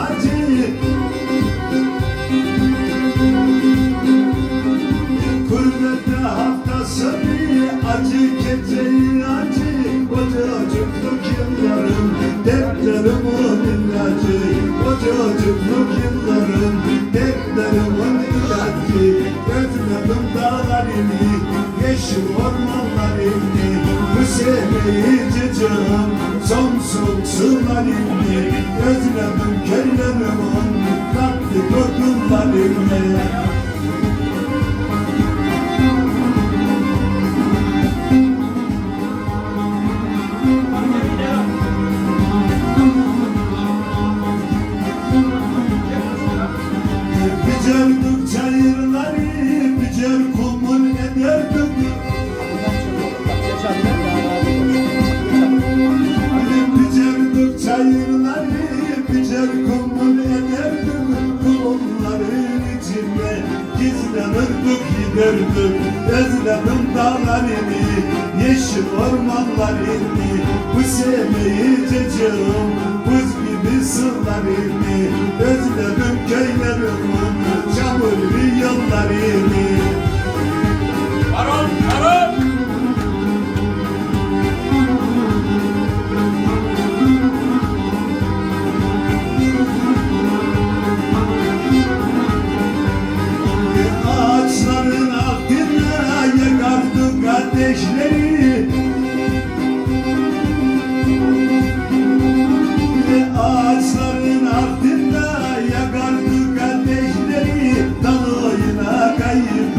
acı Kurbette haftası bir acı Keçeyin acı O çocukluk yıllarım. Dertlerimin illacı O çocukluk yıllarım Dertlerimin illacı Gözlerim dağlar Yeşil bu sevmeyi cicim sonsuz sularını Özledim köylerimin tatlı kokularını Bicerdik giderdik Özledim dağlarını, yeşil ormanlarını Bu sevmeyi cacığım, buz gibi sırlarını Özledim köylerimin, çamurlu yollarını yakardık ateşleri Ağaçların altında yakardık ateşleri Dalayına kayıp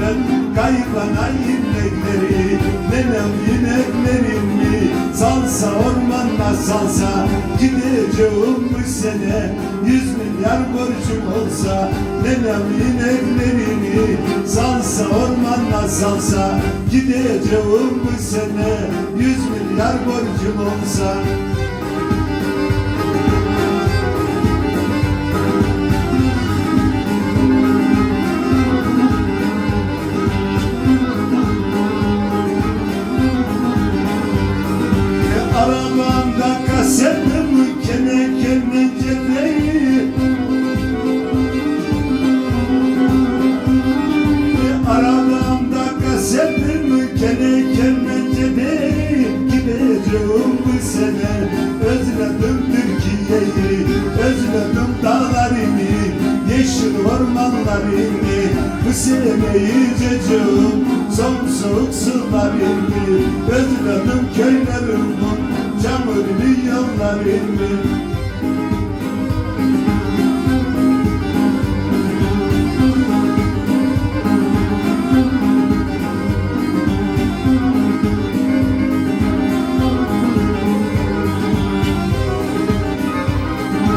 kaybana inekleri Nenem ineklerimi salsa ormanda salsa Gideceğim bu sene yüz milyar borcum olsa Nenem ineklerini salsa ormanda salsa Gideceğim bu sene yüz milyar borcum olsa Türkiye'yi Özledim dağlarını yeşil ormanlarını Bu sene yiyeceğim son soğuk sularını Özledim köylerimin çamurlu yollarını